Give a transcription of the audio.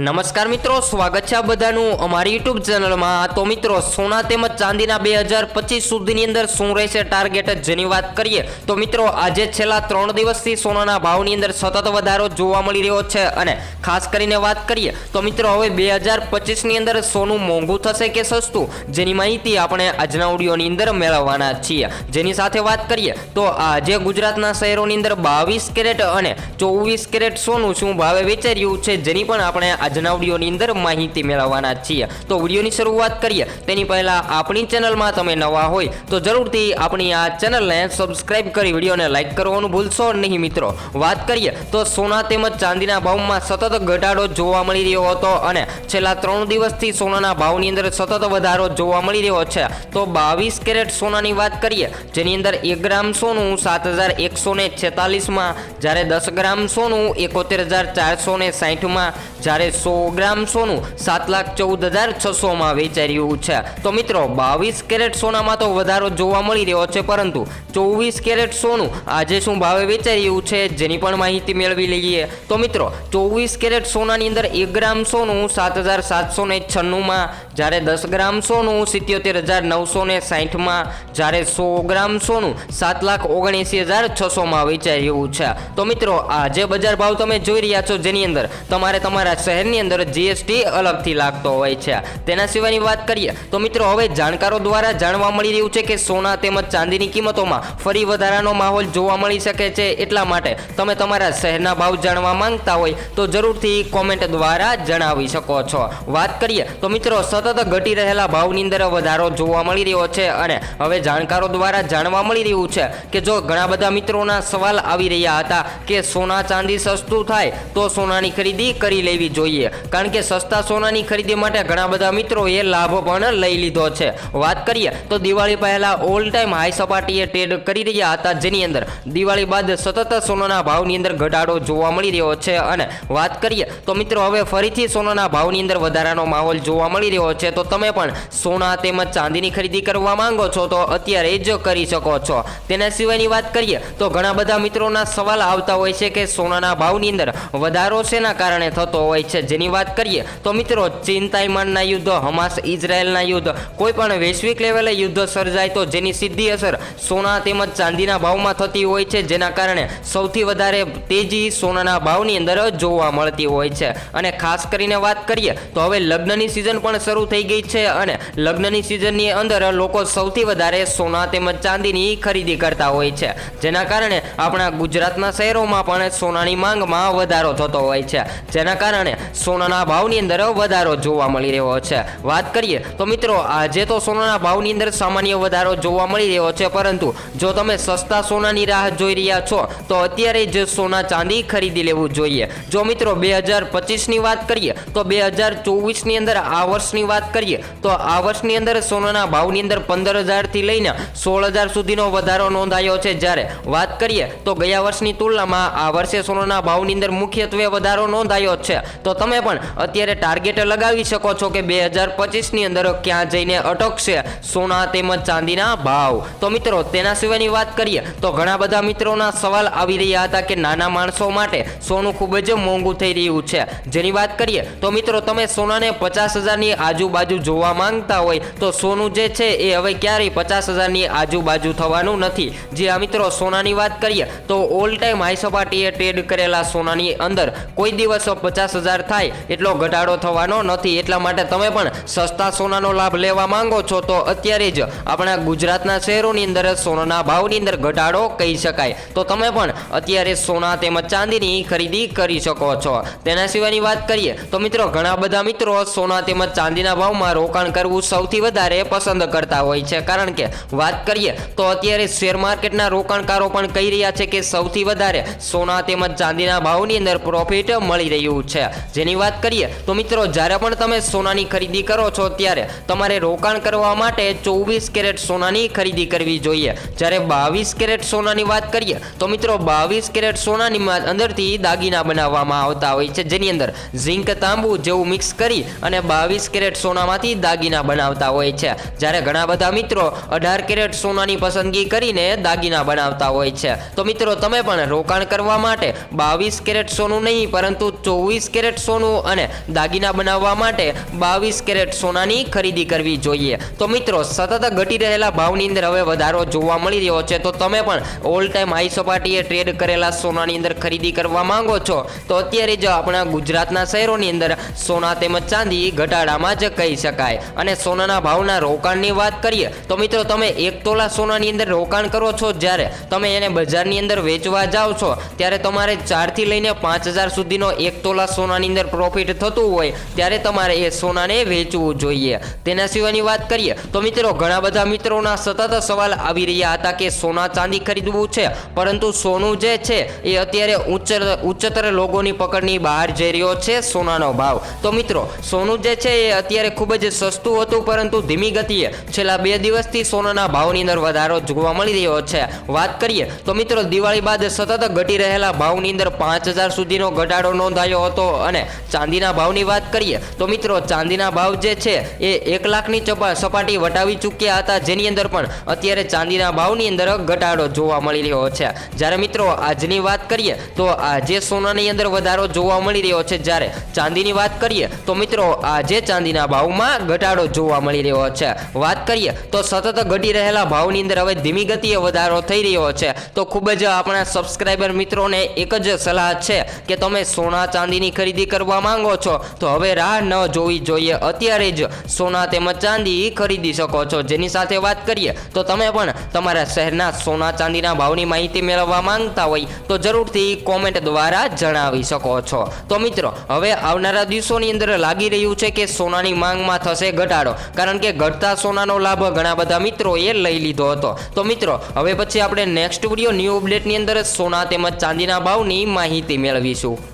નમસ્કાર મિત્રો, સ્વાગત છે બધાનું અમારી યુટ્યુબ ચેનલમાં. તો મિત્રો, સોના તેમજ ચાંદીના બે હજાર પચીસ સુધીની અંદર શું રહેશે ટાર્ગેટ જેની વાત કરીએ, તો મિત્રો, આજે છેલ્લા ત્રણ દિવસથી સોનાના ભાવની અંદર સતત વધારો જોવા મળી રહ્યો છે. અને ખાસ કરીને વાત કરીએ, તો મિત્રો, હવે બે હજાર પચીસની અંદર સોનું મોંઘું થશે કે સસ્તું? જેની માહિતી આપણે આજના ઓડિયોની અંદર મેળવવાના છીએ. જેની સાથે વાત કરીએ, તો આજે ગુજરાતના શહેરોની અંદર બાવીસ કેરેટ અને ચોવીસ કેરેટ સોનું શું ભાવે વેચાઈ રહ્યું છે, જેની પણ આપણે આજના વિડીયોની અંદર માહિતી મેળવવાના છીએ. તો વિડીયોની શરૂઆત કરીએ. તેની પહેલાં આપણી ચેનલમાં તમે નવા હોય તો જરૂરથી આપણી આ ચેનલને સબસ્ક્રાઇબ કરી વિડીયોને લાઇક કરવાનું ભૂલશો નહીં મિત્રો. વાત કરીએ તો સોના તેમજ ચાંદીના ભાવમાં સતત ઘટાડો જોવા મળી રહ્યો હતો અને છેલ્લા ત્રણ દિવસથી સોનાના ભાવની અંદર સતત વધારો જોવા મળી રહ્યો છે. તો બાવીસ કેરેટ સોનાની વાત કરીએ. જેની અંદર એક ગ્રામ સોનું સાત હજાર એકસો ને છેતાલીસમાં, જ્યારે દસ ગ્રામ સોનું એકોતેર હજાર ચારસો ને સાહીઠમાં, જ્યારે સો ગ્રામ સોનું સાત લાખ ચૌદ હજાર છસોમાં વેચાઈ રહ્યું છે. તો મિત્રો, બાવીસ કેરેટ સોનામાં તો વધારો જોવા મળી રહ્યો છે, પરંતુ ચોવીસ કેરેટ સોનું આજે શું ભાવે વેચાઈ રહ્યું છે જેની પણ માહિતી મેળવી લઈએ. તો મિત્રો, ચોવીસ કેરેટ સોનાની અંદર એક ગ્રામ સોનું સાત હજાર સાતસો ને છન્નુંમાં, જ્યારે દસ ગ્રામ સોનું સિત્યોતેર હજાર નવસો ને સાહીઠમાં જ્યારે સો ગ્રામ સોનું સાત લાખ ઓગણએંસી હજાર છસોમાં વેચાઈ રહ્યું છે. તો મિત્રો, આજે બજાર ભાવ તમે જોઈ રહ્યા છો જેની અંદર તમારે તમારા શહેરની અંદર જીએસટી અલગથી લાગતો હોય છે. તેના સિવાયની વાત કરીએ, તો મિત્રો હવે જાણકારો દ્વારા જાણવા મળી રહ્યું છે કે સોના તેમજ ચાંદીની કિંમતોમાં ફરી વધારાનો માહોલ જોવા મળી શકે છે એટલા માટે તમે તમારા શહેરના ભાવ જાણવા માંગતા હોય તો જરૂરથી કોમેન્ટ દ્વારા જણાવી શકો છો. વાત કરીએ, તો મિત્રો સતત ઘટી રહેલા ભાવની અંદર વધારો જોવા મળી રહ્યો છે અને હવે જાણકારો દ્વારા જાણવા મળી રહ્યું છે કે જો ઘણા બધા મિત્રોના સવાલ આવી રહ્યા હતા કે સોના ચાંદી સસ્તું થાય તો સોનાની ખરીદી કરી લેવી જોઈએ. કારણ કે સસ્તા સોનાની ખરીદી માટે ઘણા બધા મિત્રોએ લાભ પણ લઈ લીધો છે. વાત કરીએ તો દિવાળી પહેલા ઓલ ટાઈમ હાઈ સપાટીએ ટ્રેડ કરી રહ્યા હતા, જેની અંદર દિવાળી બાદ સતત સોનાના ભાવની અંદર ઘટાડો જોવા મળી રહ્યો છે. અને વાત કરીએ તો મિત્રો, હવે ફરીથી સોનાના ભાવની અંદર વધારાનો માહોલ જોવા મળી રહ્યો છે. તો તમે પણ સોના તેમજ ચાંદીની ખરીદી કરવા માંગો છો તો અત્યારે જ કરી શકો છો. તેના સિવાયની વાત કરીએ તો ઘણા બધા મિત્રોના સવાલ આવતા હોય છે કે સોનાના ભાવની અંદર વધારો શેના કારણે થતો હોય છે? જેની વાત કરીએ તો મિત્રો ચીન તાઇવાનના યુદ્ધ, હમાસ ઇઝરાયલના યુદ્ધ, કોઈ પણ વૈશ્વિક લેવલે યુદ્ધ સર્જાય તો જેની સીધી અસર સોના તેમજ ચાંદીના ભાવમાં થતી હોય છે, જેના કારણે સૌથી વધારે તેજી સોનાના ભાવની અંદર જોવા મળતી હોય છે. અને ખાસ કરીને વાત કરીએ તો હવે લગ્નની સિઝન પણ શરૂ થઈ ગઈ છે અને લગ્નની સિઝનની અંદર લોકો સૌથી વધારે સોના તેમજ ચાંદીની ખરીદી કરતા હોય છે. જેના કારણે આપણા ગુજરાતના શહેરોમાં પણ સોનાની માંગમાં વધારો થતો હોય છે. જેના કારણે સોનાના ભાવની અંદર વધારો જોવા મળી રહ્યો છે. વાત કરીએ તો મિત્રો, આજે તો સોનાના ભાવની અંદર સામાન્ય વધારો જોવા મળી રહ્યો છે, પરંતુ જો તમે સસ્તા સોનાની રાહ જોઈ રહ્યા છો, તો અત્યારે જ સોના ચાંદી ખરીદી લેવું જોઈએ. જો મિત્રો, બે હજાર પચીસની વાત કરીએ, તો બે હજાર ચોવીસની અંદર આ વર્ષની વાત કરીએ, તો આ વર્ષની અંદર સોનાના ભાવની અંદર પંદર હજારથી લઈને સોળ હજાર સુધીનો વધારો નોંધાયો છે. જ્યારે વાત કરીએ, તો ગયા વર્ષની તુલનામાં આ વર્ષે સોનાના ભાવની અંદર મુખ્યત્વે વધારો નોંધાયો છે. તો તમે પણ અત્યારે ટાર્ગેટ લગાવી શકો છો કે બે હજાર પચીસની અંદર ક્યાં જઈને અટકશે સોના તેમજ ચાંદીના ભાવ. તો મિત્રો, તેના સિવાયની વાત કરીએ, તો ઘણા બધા મિત્રોના સવાલ આવી રહ્યા હતા કે નાના માણસો માટે સોનું ખૂબ જ મોંઘું થઈ રહ્યું છે. જેની વાત કરીએ, તો મિત્રો, તમે સોનાને પચાસ હજારની આજુબાજુ જોવા માંગતા હોય, તો સોનું જે છે એ હવે ક્યારેય પચાસ હજારની આજુબાજુ થવાનું નથી. જે આ મિત્રો સોનાની વાત કરીએ, તો ઓલ ટાઈમ હાઈ સપાટીએ ટ્રેડ કરેલા સોનાની અંદર કોઈ દિવસ પચાસ હજાર થાય એટલો ઘટાડો થવાનો નથી. એટલા માટે તમે પણ સસ્તા સોનાનો લાભ લેવા માંગો છો તો અત્યારે જ આપણા ગુજરાતના શહેરોની અંદર સોનાના ભાવની અંદર ઘટાડો કહી શકાય. તો તમે પણ અત્યારે સોના તેમજ ચાંદીની ખરીદી કરી શકો છો. તેના સિવાયની વાત કરીએ તો મિત્રો, ઘણા બધા મિત્રો સોના તેમજ ચાંદીના ભાવમાં રોકાણ કરવું સૌથી વધારે પસંદ કરતા હોય છે. કારણ કે વાત કરીએ તો અત્યારે શેર માર્કેટના રોકાણકારો પણ કહી રહ્યા છે કે સૌથી વધારે સોના તેમજ ચાંદીના ભાવની અંદર પ્રોફિટ મળી રહ્યું છે. જેની વાત કરીએ, તો મિત્રો જ્યારે પણ તમે સોનાની ખરીદી કરો છો, ત્યારે તમારે રોકાણ કરવા માટે ચોવીસ કેરેટ સોનાની ખરીદી કરવી જોઈએ. જ્યારે બાવીસ કેરેટ સોનાની વાત કરીએ, તો મિત્રો બાવીસ કેરેટ સોનાની અંદરથી દાગીના બનાવવામાં આવતા હોય છે. જેની અંદર ઝીંક તાંબુ જેવું મિક્સ કરી અને બાવીસ કેરેટ સોનામાંથી દાગીના બનાવતા હોય છે. જ્યારે ઘણા બધા મિત્રો અઢાર કેરેટ સોનાની પસંદગી કરીને દાગીના બનાવતા હોય છે. તો મિત્રો તમે પણ રોકાણ કરવા માટે બાવીસ કેરેટ સોનું નહીં, પરંતુ ચોવીસ કેરેટ સોનું અને દાગીના બનાવવા માટે બાવીસ કેરેટ સોનાની ખરીદી કરવી જોઈએ. તો મિત્રો, સતત ઘટી રહેલા ભાવની અંદર હવે વધારો જોવા મળી રહ્યો છે. તો તમે પણ ઓલ ટાઈમ હાઈ સપાટીએ ટ્રેડ કરેલા સોનાની અંદર ખરીદી કરવા માંગો છો? તો અત્યારે જ આપણા ગુજરાતના શહેરોની અંદર સોના તેમજ ચાંદી ઘટાડામાં જ કહી શકાય. અને સોનાના ભાવના રોકાણની વાત કરીએ, તો મિત્રો, તમે એક તોલા સોનાની અંદર રોકાણ કરો છો. જ્યારે તમે એને બજારની અંદર વેચવા જાઓ છો, ત્યારે તમારે ચારથી લઈને પાંચ હજાર સુધીનો એક તોલા સોનાની અંદર પ્રોફિટ થતું હોય, ત્યારે તમારે એ સોનાને વેચવું જોઈએ. તેના સિવાયની વાત કરીએ, તો મિત્રો, ઘણા બધા મિત્રોના સતત સવાલ આવી રહ્યા હતા કે સોના ચાંદી ખરીદવું છે, પરંતુ સોનું જે છે, એ અત્યારે ઉચ્ચ ઉચ્ચતર લોકોની પકડની બહાર જઈ રહ્યો છે સોનાનો ભાવ. તો મિત્રો, સોનું જે છે, એ અત્યારે ખૂબ જ સસ્તું હતું, પરંતુ ધીમી ગતિએ છેલ્લા બે દિવસથી સોનાના ભાવની અંદર વધારો જોવા મળી રહ્યો છે. વાત કરીએ, તો મિત્રો, દિવાળી બાદ સતત ઘટી રહેલા ભાવની અંદર પાંચ હજાર સુધીનો ઘટાડો નોંધાયો હતો અને ચાંદીના ભાવની વાત કરીએ, તો મિત્રો ચાંદીના ભાવ જે છે, એ એક લાખની સપાટી વટાવી ચૂક્યા હતા. જેની અંદર પણ અત્યારે ચાંદીના ભાવની અંદર ઘટાડો જોવા મળી રહ્યો છે. જ્યારે મિત્રો આજની વાત કરીએ, તો આજે સોનાની અંદર વધારો જોવા મળી રહ્યો છે. જ્યારે ચાંદીની વાત કરીએ, તો મિત્રો આજે ચાંદીના ભાવમાં ઘટાડો જોવા મળી રહ્યો છે. વાત કરીએ, તો સતત ઘટી રહેલા ભાવની અંદર હવે ધીમી ગતિએ વધારો થઈ રહ્યો છે. તો ખૂબ જ આપણા સબસ્ક્રાઈબર મિત્રોને એક જ સલાહ છે કે તમે સોના ચાંદીની ખરીદી કરવા માંગો છો? તો હવે રાહ ન જોવી જોઈએ. અત્યારે જ સોના તેમજ ચાંદી ખરીદી શકો છો. જેની સાથે વાત કરીએ, તો તમે પણ તમારા શહેરના સોના ચાંદીના ભાવની માહિતી મેળવવા માંગતા હોય, તો જરૂરથી કોમેન્ટ દ્વારા જણાવી શકો છો. તો મિત્રો, હવે આવનારા દિવસોની અંદર લાગી રહ્યું છે કે સોનાની માંગમાં થશે ઘટાડો. કારણ કે ઘટતા સોનાનો લાભ ઘણા બધા મિત્રોએ લઈ લીધો હતો. તો મિત્રો, હવે પછી આપણે નેક્સ્ટ વીડિયો ન્યૂ અપડેટની અંદર સોના તેમજ ચાંદીના ભાવની માહિતી મેળવીશું.